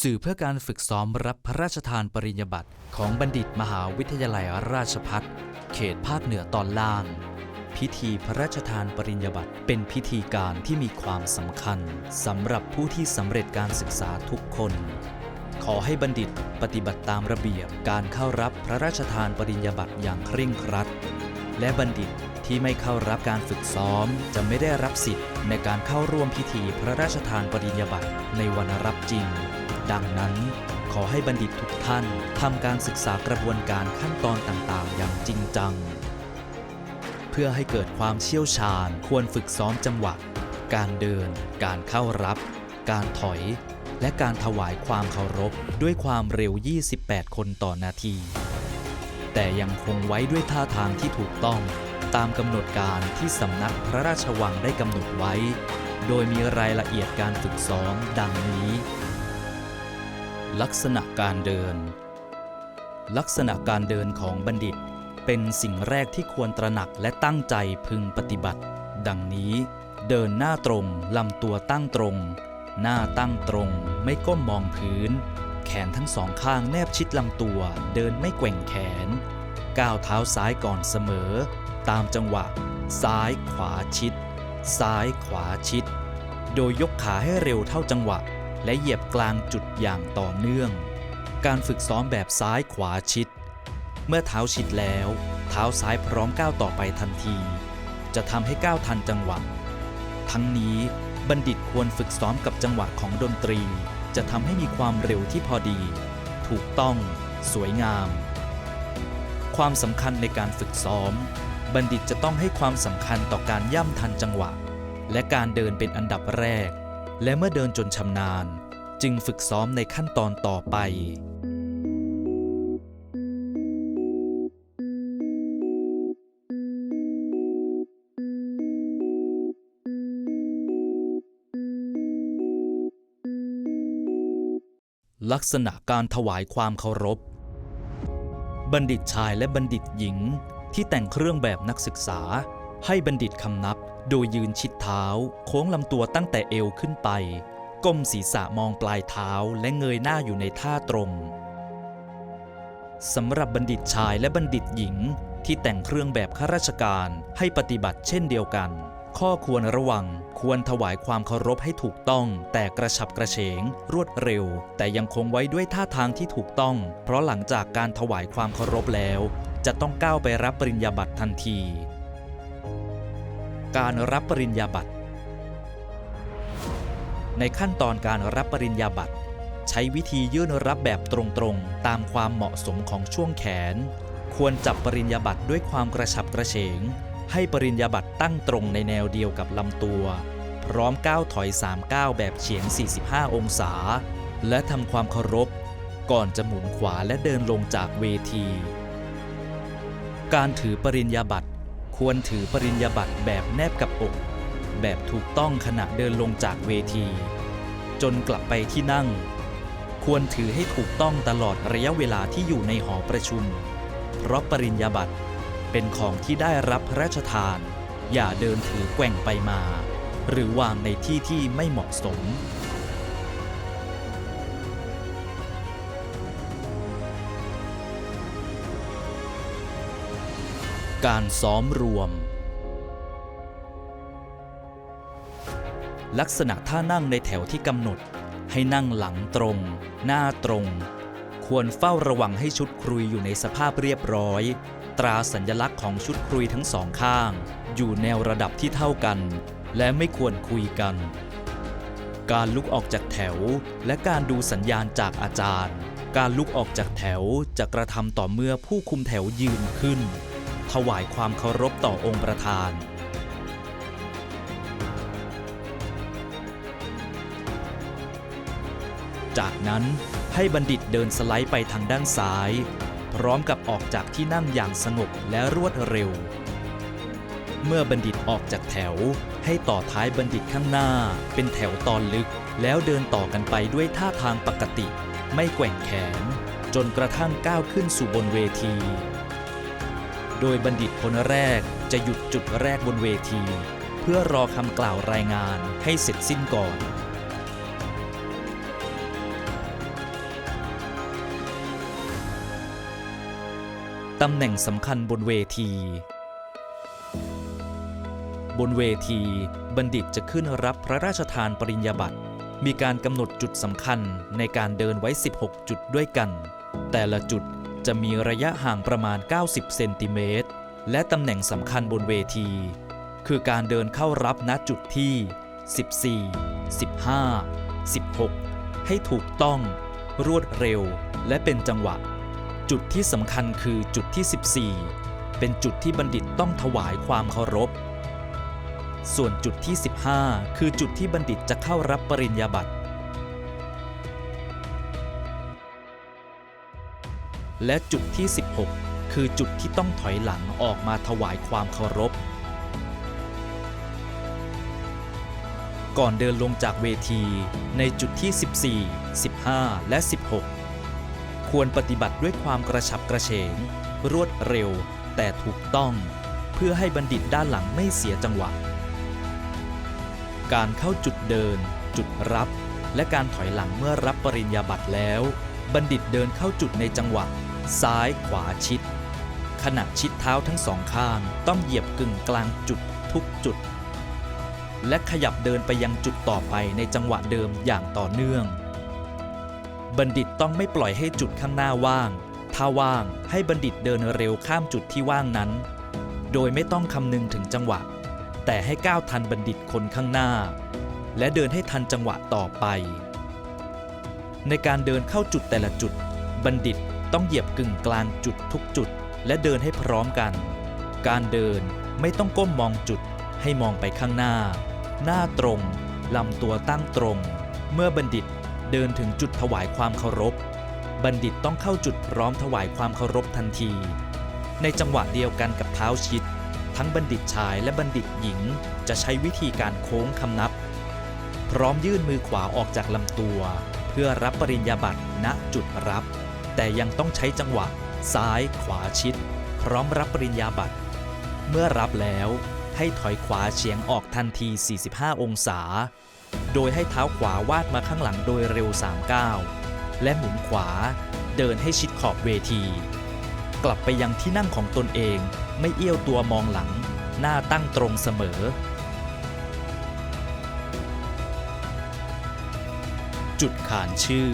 สื่อเพื่อการฝึกซ้อมรับพระราชทานปริญญาบัตรของบัณฑิตมหาวิทยาลัยราชภัฏเขตภาคเหนือตอนล่าง พิธีพระราชทานปริญญาบัตรเป็นพิธีการที่มีความสำคัญสำหรับผู้ที่สำเร็จการศึกษาทุกคน ขอให้บัณฑิตปฏิบัติตามระเบียบการเข้ารับพระราชทานปริญญาบัตรอย่างเคร่งครัด และบัณฑิตที่ไม่เข้ารับการฝึกซ้อม จะไม่ได้รับสิทธิ์ในการเข้าร่วมพิธีพระราชทานปริญญาบัตรในวันรับจริง ดังนั้น ขอให้บัณฑิตทุกท่านทำการศึกษากระบวนการขั้นตอนต่างๆ อย่างจริงจัง เพื่อให้เกิดความเชี่ยวชาญควรฝึกซ้อมจังหวะ การเดิน การเข้ารับ การถอย และการถวายความเคารพด้วยความเร็ว 28 คนต่อนาที แต่ยังคงไว้ด้วยท่าทางที่ถูกต้องตามกำหนดการที่สำนักพระราชวังได้กำหนดไว้ โดยมีรายละเอียดการฝึกซ้อมดังนี้ ลักษณะการเดิน ลักษณะการเดินของบัณฑิต เป็นสิ่งแรกที่ควรตระหนักและตั้งใจพึงปฏิบัติ ดังนี้ เดินหน้าตรงลำตัวตั้งตรง หน้าตั้งตรงไม่ก้มมองพื้น แขนทั้งสองข้างแนบชิดลำตัว เดินไม่แกว่งแขน ก้าวเท้าซ้ายก่อนเสมอ ตามจังหวะ ซ้ายขวาชิด ซ้ายขวาชิด โดยยกขาให้เร็วเท่าจังหวะ และเหยียบกลางจุดอย่างต่อเนื่อง การฝึกซ้อมแบบซ้ายขวาชิด เมื่อเท้าชิดแล้ว เท้าซ้ายพร้อมก้าวต่อไปทันที จะทำให้ก้าวทันจังหวะ ทั้งนี้บัณฑิตควรฝึกซ้อมกับจังหวะของดนตรี จะทำให้มีความเร็วที่พอดี ถูกต้อง สวยงาม ความสำคัญในการฝึกซ้อม บัณฑิตจะต้องให้ความสำคัญต่อการย่ำทันจังหวะ และการเดินเป็นอันดับแรก และเมื่อเดินจนชำนาญ จึงฝึกซ้อมในขั้นตอนต่อไป ลักษณะการถวายความเคารพ บัณฑิตชายและบัณฑิตหญิงที่แต่งเครื่องแบบนักศึกษา ให้บัณฑิตคำนับโดยยืนชิดเท้า โค้งลำตัวตั้งแต่เอวขึ้นไป ก้มศีรษะมองปลายเท้าและเงยหน้าอยู่ในท่าตรงสำหรับบัณฑิตชายและบัณฑิตหญิง ที่แต่งเครื่องแบบข้าราชการให้ปฏิบัติเช่นเดียวกัน ข้อควรระวังควรถวายความเคารพให้ถูกต้อง แต่กระฉับกระเฉง รวดเร็ว แต่ยังคงไว้ด้วยท่าทางที่ถูกต้อง เพราะหลังจากการถวายความเคารพแล้ว จะต้องก้าวไปรับปริญญาบัตรทันที การรับปริญญาบัตร ในขั้นตอนการรับปริญญาบัตร ใช้วิธียื่นรับแบบตรงๆ ตามความเหมาะสมของช่วงแขน ควรจับปริญญาบัตรด้วยความกระฉับกระเฉง ให้ปริญญาบัตรตั้งตรงในแนวเดียวกับลำตัว พร้อมก้าวถอย3ก้าวแบบเฉียง 45 องศา และทำความเคารพ ก่อนจะหมุนขวาและเดินลงจากเวที การถือปริญญาบัตร ควรถือปริญญาบัตรแบบแนบกับอก แบบถูกต้องขณะเดินลงจากเวที จนกลับไปที่นั่ง ควรถือให้ถูกต้องตลอดระยะเวลาที่อยู่ในหอประชุม เพราะปริญญาบัตรเป็นของที่ได้รับพระราชทาน อย่าเดินถือแกว่งไปมา หรือวางในที่ที่ไม่เหมาะสม การซ้อมรวม ลักษณะท่านั่งในแถวที่กำหนด ให้นั่งหลังตรง หน้าตรง ควรเฝ้าระวังให้ชุดครุยอยู่ในสภาพเรียบร้อย ตราสัญลักษณ์ของชุดครุยทั้งสองข้าง อยู่แนวระดับที่เท่ากัน และไม่ควรคุยกัน การลุกออกจากแถว และการดูสัญญาณจากอาจารย์การลุกออกจากแถวจะกระทำต่อเมื่อผู้คุมแถวยืนขึ้น ถวายความเคารพต่อองค์ประธาน จากนั้นให้บัณฑิตเดินสไลด์ไปทางด้านซ้าย พร้อมกับออกจากที่นั่งอย่างสงบและรวดเร็ว เมื่อบัณฑิตออกจากแถว ให้ต่อท้ายบัณฑิตข้างหน้า เป็นแถวตอนลึก แล้วเดินต่อกันไปด้วยท่าทางปกติ ไม่แกว่งแขน จนกระทั่งก้าวขึ้นสู่บนเวที โดยบัณฑิตคนแรกจะหยุดจุดแรกบนเวที เพื่อรอคำกล่าวรายงานให้เสร็จสิ้นก่อน ตำแหน่งสำคัญบนเวที บนเวที บัณฑิตจะขึ้นรับพระราชทานปริญญาบัตร มีการกำหนดจุดสำคัญในการเดินไว้ 16 จุดด้วยกัน แต่ละจุด จะมีระยะห่างประมาณ 90 เซนติเมตร และตำแหน่งสำคัญบนเวที คือการเดินเข้ารับณจุดที่ 14 15 16 ให้ถูกต้อง รวดเร็ว และเป็นจังหวะ จุดที่สำคัญคือจุดที่ 14 เป็นจุดที่บัณฑิตต้องถวายความเคารพ ส่วนจุดที่ 15 คือจุดที่บัณฑิตจะเข้ารับปริญญาบัตร และจุดที่ 16 คือจุดที่ต้องถอยหลังออกมาถวายความเคารพ ก่อนเดินลงจากเวทีในจุดที่ 14 15 และ 16 ควรปฏิบัติด้วยความกระฉับกระเฉง รวดเร็วแต่ถูกต้อง เพื่อให้บัณฑิตด้านหลังไม่เสียจังหวะ การเข้าจุดเดิน จุดรับ และการถอยหลังเมื่อรับปริญญาบัตรแล้วบัณฑิตเดินเข้าจุดในจังหวะ ซ้ายขวาชิด ขณะชิดเท้าทั้งสองข้างต้องเหยียบกึ่งกลางจุดทุกจุด และขยับเดินไปยังจุดต่อไปในจังหวะเดิมอย่างต่อเนื่อง บัณฑิตต้องไม่ปล่อยให้จุดข้างหน้าว่าง ถ้าว่างให้บัณฑิตเดินเร็วข้ามจุดที่ว่างนั้น โดยไม่ต้องคำนึงถึงจังหวะ แต่ให้ก้าวทันบัณฑิตคนข้างหน้า และเดินให้ทันจังหวะต่อไป ในการเดินเข้าจุดแต่ละจุด บัณฑิต ต้องเหยียบกึ่งกลางจุดทุกจุด และเดินให้พร้อมกัน การเดินไม่ต้องก้มมองจุดให้มองไปข้างหน้า หน้าตรง ลำตัวตั้งตรง เมื่อบัณฑิตเดินถึงจุดถวายความเคารพ บัณฑิตต้องเข้าจุดพร้อมถวายความเคารพทันที ในจังหวะเดียวกันกับเท้าชิด ทั้งบัณฑิตชายและบัณฑิตหญิงจะใช้วิธีการโค้งคำนับ พร้อมยื่นมือขวาออกจากลำตัว เพื่อรับปริญญาบัตรณจุดรับ แต่ยังต้องใช้จังหวะ ซ้ายขวาชิด พร้อมรับปริญญาบัตร เมื่อรับแล้วให้ถอยขวาเฉียงออกทันที 45 องศา โดยให้เท้าขวาวาดมาข้างหลังโดยเร็ว 3 ก้าวและหมุนขวาเดินให้ชิดขอบเวที กลับไปยังที่นั่งของตนเองไม่เอี้ยวตัวมองหลัง หน้าตั้งตรงเสมอ จุดขานชื่อ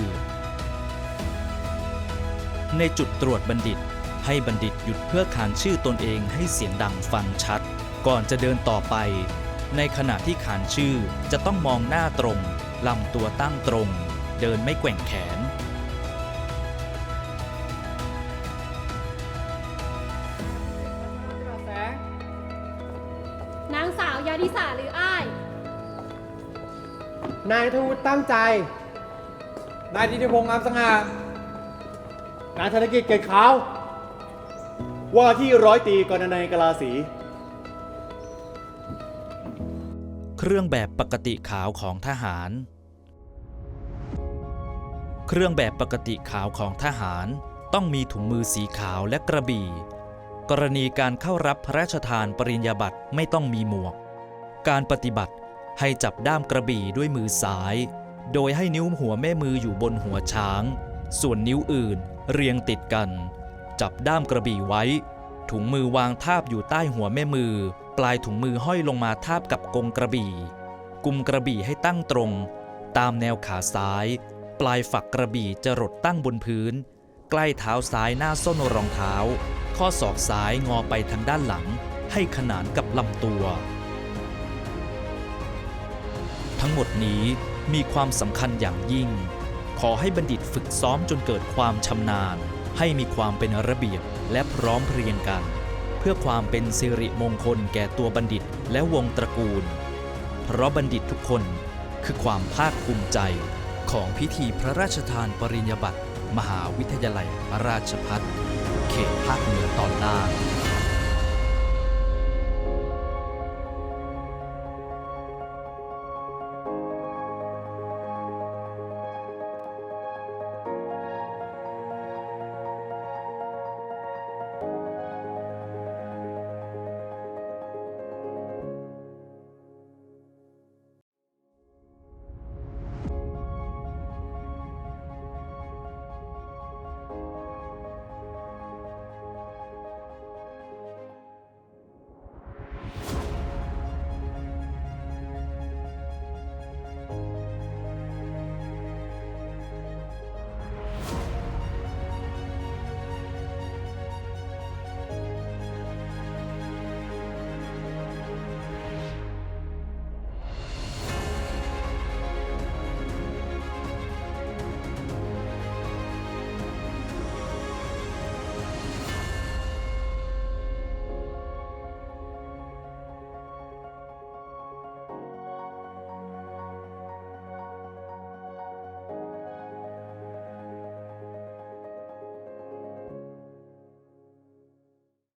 ในจุดตรวจบัณฑิต ให้บัณฑิตหยุดเพื่อขานชื่อตนเองให้เสียงดังฟังชัด ก่อนจะเดินต่อไป ในขณะที่ขานชื่อจะต้องมองหน้าตรงลำตัวตั้งตรง เดินไม่แกว่งแขน นางสาวยาดิสาหรืออ้าย นายทวุฒิตั้งใจ นายธิติพงษ์งามสง่า นายธนกิจเกิดขาว ว่าที่ร้อยตีกรณัยกลาสี เครื่องแบบปกติขาวของทหาร เครื่องแบบปกติขาวของทหาร ต้องมีถุงมือสีขาวและกระบี่ กรณีการเข้ารับพระราชทานปริญญาบัตรไม่ต้องมีหมวก การปฏิบัติให้จับด้ามกระบี่ด้วยมือซ้าย โดยให้นิ้วหัวแม่มืออยู่บนหัวช้าง ส่วนนิ้วอื่นเรียงติดกัน จับด้ามกระบี่ไว้ ถุงมือวางทาบอยู่ใต้หัวแม่มือ ปลายถุงมือห้อยลงมาทาบกับกงกระบี่ กุมกระบี่ให้ตั้งตรง ตามแนวขาซ้าย ปลายฝักกระบี่จะรดตั้งบนพื้น ใกล้เท้าซ้ายหน้าส้นรองเท้า ข้อศอกซ้ายงอไปทางด้านหลัง ให้ขนานกับลำตัว ทั้งหมดนี้มีความสำคัญอย่างยิ่ง ขอให้บัณฑิตฝึกซ้อมจนเกิดความชำนาญ ให้มีความเป็นระเบียบและพร้อมเพรียงกัน เพื่อความเป็นสิริมงคลแก่ตัวบัณฑิตและวงตระกูล เพราะบัณฑิตทุกคนคือความภาคภูมิใจของพิธีพระราชทานปริญญาบัตรมหาวิทยาลัยราชพัฒเขตภาคเหนือตอนล่าง